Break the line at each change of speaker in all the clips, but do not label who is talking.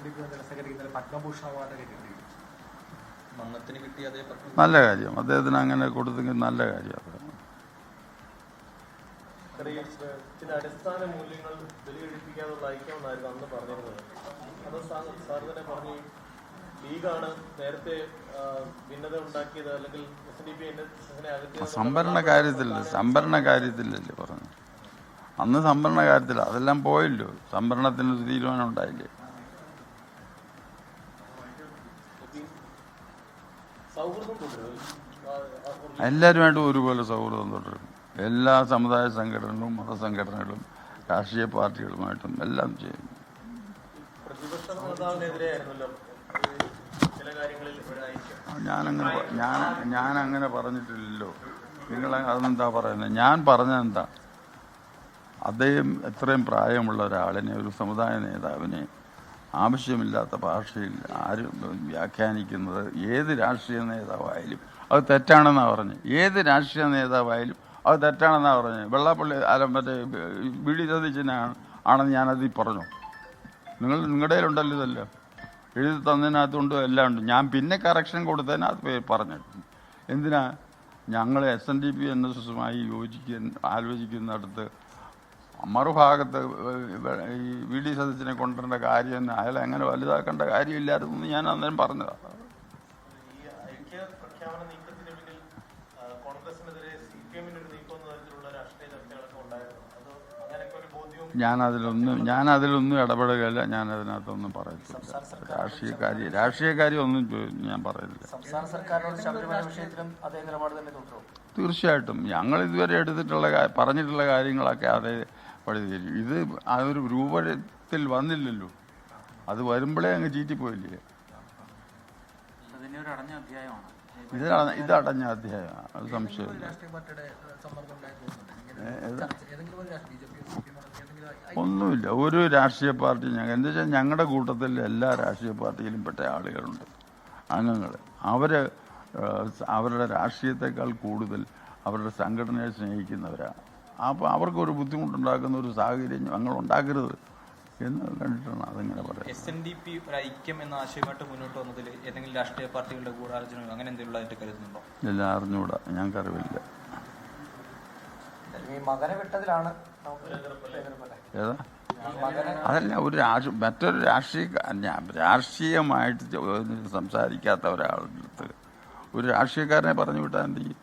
N D P general secretary ഇന്നലെ പത്മഭൂഷൺ അവാർഡൊക്കെ കിട്ടി
മന്നത്തിന് കിട്ടിയ അതേ
നല്ല കാര്യം. അദ്ദേഹത്തിന് അങ്ങനെ കൊടുത്തെങ്കിൽ നല്ല കാര്യം അത്.
ചില അടിസ്ഥാന മൂല്യങ്ങൾ ബലികഴിപ്പിക്കാനുള്ള ഐക്യമെന്നായിരുന്നു അന്ന് പറഞ്ഞിരുന്നത്. അത് സാർ സാർ തന്നെ പറഞ്ഞു ലീഗാണ് നേരത്തെ ആ, ഭിന്നത ഉണ്ടാക്കിയത് അല്ലെങ്കിൽ എസ് ഡി പി എന്നെ
സംഭരണ കാര്യത്തിലല്ലേ സംഭരണ കാര്യത്തിലല്ലേ പറഞ്ഞു അന്ന് സംഭരണ കാര്യത്തില്ല അതെല്ലാം പോയല്ലോ. സംഭരണത്തിന് തീരുമാനം ഉണ്ടായില്ലേ
സൗഹൃദം തുടരും ആ, ആ,
എല്ലാവരുമായിട്ടും ഒരുപോലെ സൗഹൃദം തുടരും എല്ലാ സമുദായ സംഘടനകളും മതസംഘടനകളും രാഷ്ട്രീയ പാർട്ടികളുമായിട്ടും എല്ലാം ചെയ്യും. ഞാനങ്ങനെ ഞാൻ ഞാൻ അങ്ങനെ പറഞ്ഞിട്ടില്ലല്ലോ. നിങ്ങൾ അതെന്താ പറയുന്നത്? ഞാൻ പറഞ്ഞതെന്താ? അദ്ദേഹം എത്രയും പ്രായമുള്ള ഒരാളിനെ ഒരു സമുദായ നേതാവിനെ ആവശ്യമില്ലാത്ത ഭാഷയിൽ ആര് വ്യാഖ്യാനിക്കുന്നത് ഏത് രാഷ്ട്രീയ നേതാവായാലും അത് തെറ്റാണെന്നാണ് പറഞ്ഞു. ഏത് രാഷ്ട്രീയ നേതാവായാലും അത് തെറ്റാണെന്നാണ് പറഞ്ഞത് വെള്ളാപ്പള്ളി അല്ല മറ്റേ ബി ഡി സതീശനാണ് ആണെന്ന് ഞാനതിൽ പറഞ്ഞു. നിങ്ങൾ നിങ്ങളുടെ കയ്യിലുണ്ടല്ലോ ഇതല്ലോ. എഴുതി തന്നതിനകത്തുണ്ട് എല്ലാം ഉണ്ട്. ഞാൻ പിന്നെ കറക്ഷൻ കൊടുത്തതിനകത്ത് പറഞ്ഞിട്ടുണ്ട് പറഞ്ഞു. എന്തിനാ? ഞങ്ങൾ S N D P N S S യോജിക്കുന്ന ആലോചിക്കുന്നിടത്ത് മറുഭാഗത്ത് ഈ വി ഡി സദസ്സിനെ കൊണ്ടുവരേണ്ട കാര്യം തന്നെ അയാൾ അങ്ങനെ വലുതാക്കേണ്ട കാര്യമില്ലായിരുന്നു ഞാൻ അന്നേരം പറഞ്ഞതാണ് ഞാനതിലൊന്നും ഞാനതിലൊന്നും ഇടപെടുകയില്ല ഞാൻ അതിനകത്തൊന്നും പറയത്തില്ല രാഷ്ട്രീയക്കാരി രാഷ്ട്രീയക്കാരി ഒന്നും ഞാൻ പറയില്ല തീർച്ചയായിട്ടും. ഞങ്ങൾ ഇതുവരെ എടുത്തിട്ടുള്ള പറഞ്ഞിട്ടുള്ള കാര്യങ്ങളൊക്കെ അതേ പടി തരും ഇത് ആ ഒരു രൂപത്തിൽ വന്നില്ലല്ലോ. അത് വരുമ്പോഴേ അങ്ങ് ചീറ്റിപ്പോയില്ലേ? ഇത് ഇത് അടഞ്ഞ അധ്യായമാണ് അത് സംശയമില്ല. ഒന്നുമില്ല. ഒരു രാഷ്ട്രീയ പാർട്ടി ഞങ്ങൾ എന്താ വെച്ചാൽ ഞങ്ങളുടെ കൂട്ടത്തിൽ എല്ലാ രാഷ്ട്രീയ പാർട്ടിയിലും പെട്ട ആളുകളുണ്ട്. അംഗങ്ങൾ അവർ അവരുടെ രാഷ്ട്രീയത്തെക്കാൾ കൂടുതൽ അവരുടെ സംഘടനയെ സ്നേഹിക്കുന്നവരാണ് അപ്പോൾ അവർക്കൊരു ബുദ്ധിമുട്ടുണ്ടാക്കുന്ന ഒരു സാഹചര്യം ഞങ്ങൾ ഉണ്ടാക്കരുത് എന്ന് കണ്ടിട്ടാണ് അതിങ്ങനെ പറയുന്നത്.
എസ് എൻ ഡി പി ഒരു ഐക്യം എന്ന ആശയമായിട്ട് മുന്നോട്ട് വന്നതിൽ ഏതെങ്കിലും രാഷ്ട്രീയ പാർട്ടികളുടെ ഗൂഢാലോചനയോ അങ്ങനെ എന്തെങ്കിലും കരുതുന്നുണ്ടോ?
ഇല്ല അറിഞ്ഞുകൂടാ ഞങ്ങൾക്കറിവില്ല.
ഈ മകനെ വിട്ടതിലാണ്?
ഏതാ? അതല്ല ഒരു രാഷ്ട്രീയ മറ്റൊരു രാഷ്ട്രീയ രാഷ്ട്രീയമായിട്ട് സംസാരിക്കാത്ത ഒരാളുടെ അടുത്ത് ഒരു രാഷ്ട്രീയക്കാരനെ പറഞ്ഞു വിട്ടാൻ എന്ത് ചെയ്യും?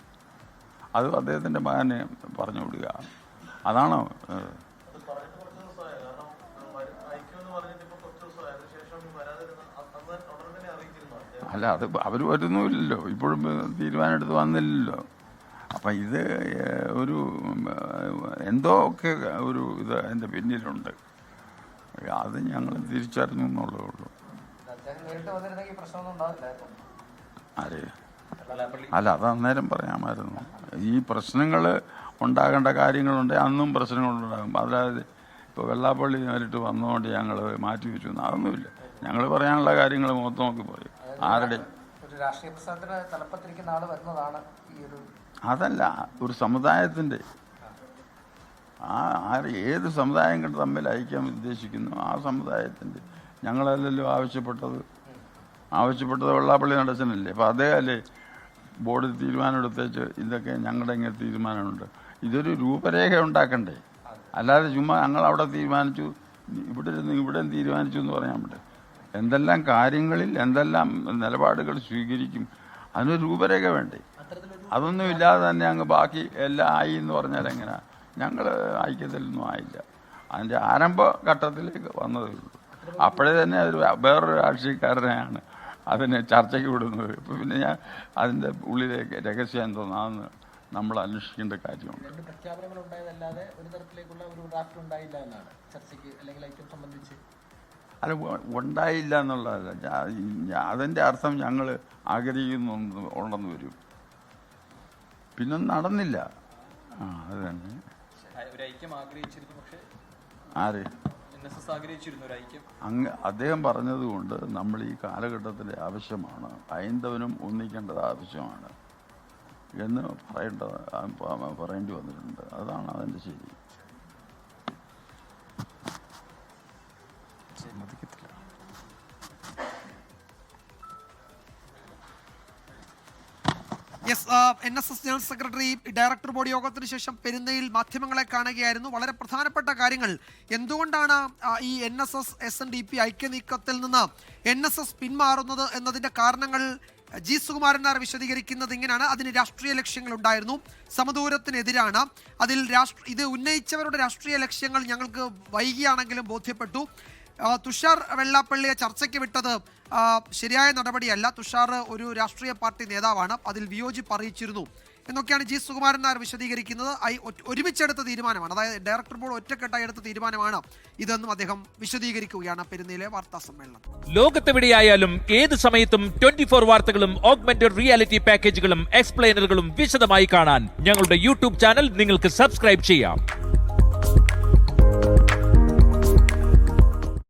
അത് അദ്ദേഹത്തിന്റെ മകനെ പറഞ്ഞു വിടുക അതാണോ അല്ല അത് അവർ വരുന്നുമില്ലല്ലോ. ഇപ്പോഴും തീരുമാനമെടുത്ത് വന്നില്ലല്ലോ. അപ്പം ഇത് ഒരു എന്തോ ഒക്കെ ഒരു ഇത് എന്റെ പിന്നിലുണ്ട്. അത് ഞങ്ങൾ തിരിച്ചറിഞ്ഞു എന്നുള്ളതേ ഉള്ളൂ.
അദ്ദേഹം
അല്ല അത് അന്നേരം പറയാമായിരുന്നു. ഈ പ്രശ്നങ്ങൾ ഉണ്ടാകേണ്ട കാര്യങ്ങളുണ്ട് അന്നും പ്രശ്നങ്ങളുണ്ടാകും അതായത് ഇപ്പോൾ വെള്ളാപ്പള്ളി നേരിട്ട് വന്നുകൊണ്ട് ഞങ്ങൾ മാറ്റി വെച്ചു അതൊന്നുമില്ല. ഞങ്ങൾ പറയാനുള്ള കാര്യങ്ങൾ മൊത്തം നോക്കി പറയും ആരുടെ? അതല്ല ഒരു സമുദായത്തിന്റെ. ആ ആര് ഏത് സമുദായങ്ങൾ തമ്മിൽ അയക്കാൻ ഉദ്ദേശിക്കുന്നു ആ സമുദായത്തിന്റെ. ഞങ്ങളല്ലല്ലോ ആവശ്യപ്പെട്ടത്. ആവശ്യപ്പെട്ടത് വെള്ളാപ്പള്ളി നടച്ചനല്ലേ അതേ അതേയല്ലേ ബോർഡ് തീരുമാനമെടുത്തേച്ച് ഇതൊക്കെ ഞങ്ങളുടെ ഇങ്ങനെ തീരുമാനമുണ്ട്. ഇതൊരു രൂപരേഖ ഉണ്ടാക്കണ്ടേ? അല്ലാതെ ചുമ്മാ ഞങ്ങൾ അവിടെ തീരുമാനിച്ചു ഇവിടെ ഇരുന്ന് ഇവിടെ തീരുമാനിച്ചു എന്ന് പറയാൻ പറ്റും എന്തെല്ലാം കാര്യങ്ങളിൽ എന്തെല്ലാം നിലപാടുകൾ സ്വീകരിക്കും അതിനൊരു രൂപരേഖ വേണ്ടേ? അതൊന്നും ഇല്ലാതെ തന്നെ അങ്ങ് ബാക്കി എല്ലാം ആയി എന്ന് പറഞ്ഞാൽ എങ്ങനെയാ ഞങ്ങൾ ഐക്യത്തിലൊന്നും ആയില്ല. അതിന്റെ ആരംഭ ഘട്ടത്തിലേക്ക് വന്നതേ ഉള്ളൂ. അപ്പോഴേ തന്നെ ഒരു വേറൊരു രാഷ്ട്രീയക്കാരനെയാണ് അതിനെ ചർച്ചയ്ക്ക് വിടുന്നത്. ഇപ്പം പിന്നെ ഞാൻ അതിന്റെ ഉള്ളിലേക്ക് രഹസ്യം എന്തോന്നാന്ന് നമ്മൾ അന്വേഷിക്കേണ്ട കാര്യമുണ്ട്.
രണ്ട് പ്രഖ്യാപനങ്ങൾ ഒരു തരത്തിലേക്കുള്ള ഒരു ഡ്രാഫ്റ്റ് ഉണ്ടായില്ല എന്നാണ് ചർച്ചയ്ക്ക് അല്ലെങ്കിൽ ഐക്യം സംബന്ധിച്ച്?
അല്ല ഉണ്ടായില്ല എന്നുള്ളതല്ല. അതിന്റെ അർത്ഥം ഞങ്ങൾ ആഗ്രഹിക്കുന്നു ഉണ്ടെന്ന് വരും. പിന്നെ നടന്നില്ല. ആ അത് തന്നെ.
ഒരു ഐക്യം ആഗ്രഹിച്ചിരുന്നു പക്ഷേ
ആര്? അങ്ങ് അദ്ദേഹം പറഞ്ഞതുകൊണ്ട് നമ്മൾ ഈ കാലഘട്ടത്തിലെ ആവശ്യമാണ്. ഹൈന്ദവനും ഒന്നിക്കേണ്ടത് ആവശ്യമാണ് എന്ന് പറയേണ്ടത് പറയേണ്ടി വന്നിട്ടുണ്ട്. അതാണ് അതിന്റെ ശരി.
Yes N S S general secretary director board യോഗത്തിന് ശേഷം പെരുന്നയിൽ മാധ്യമങ്ങളെ കാണുകയായിരുന്നു. വളരെ പ്രധാനപ്പെട്ട കാര്യങ്ങൾ. എന്തുകൊണ്ടാണ് ഈ N S S S N D P ഐക്യനീക്കത്തിൽ നിന്ന് എൻ എസ് എസ് പിന്മാറുന്നത് എന്നതിന്റെ കാരണങ്ങൾ ജി സുകുമാരൻ നായർ വിശദീകരിക്കുന്നത് ഇങ്ങനെയാണ്. അതിന് രാഷ്ട്രീയ ലക്ഷ്യങ്ങൾ ഉണ്ടായിരുന്നു. സമദൂരത്തിനെതിരാണ്. അതിൽ രാഷ്ട്ര ഇത് ഉന്നയിച്ചവരുടെ രാഷ്ട്രീയ ലക്ഷ്യങ്ങൾ ഞങ്ങൾക്ക് വൈകിയാണെങ്കിലും ബോധ്യപ്പെട്ടു. തുഷാർ വെള്ളാപ്പള്ളിയെ ചർച്ചയ്ക്ക് വിട്ടത് ശരിയായ നടപടിയല്ല. തുഷാർ ഒരു രാഷ്ട്രീയ പാർട്ടി നേതാവാണ്. അതിൽ വിയോജിപ്പ് അറിയിച്ചിരുന്നു. എന്നൊക്കെയാണ് ജി സുകുമാരൻ നായർ വിശദീകരിക്കുന്നത്. ഐ- ഒരുമിച്ചെടുത്ത തീരുമാനമാണ്. അതായത് ഡയറക്ടർ ബോർഡ് ഒറ്റക്കെട്ടായി എടുത്ത തീരുമാനമാണ് ഇതെന്നും അദ്ദേഹം വിശദീകരിക്കുകയാണ്. പെരുന്നയിലെ വാർത്താ സമ്മേളനം.
ലോകത്തെവിടെയായാലും ഏത് സമയത്തും ട്വന്റി ഫോർ വാർത്തകളും ഓഗ്മെന്റഡ് റിയാലിറ്റി പാക്കേജുകളും എക്സ്പ്ലെയിനറുകളും വിശദമായി കാണാൻ ഞങ്ങളുടെ യൂട്യൂബ് ചാനൽ നിങ്ങൾക്ക് സബ്സ്ക്രൈബ് ചെയ്യാം.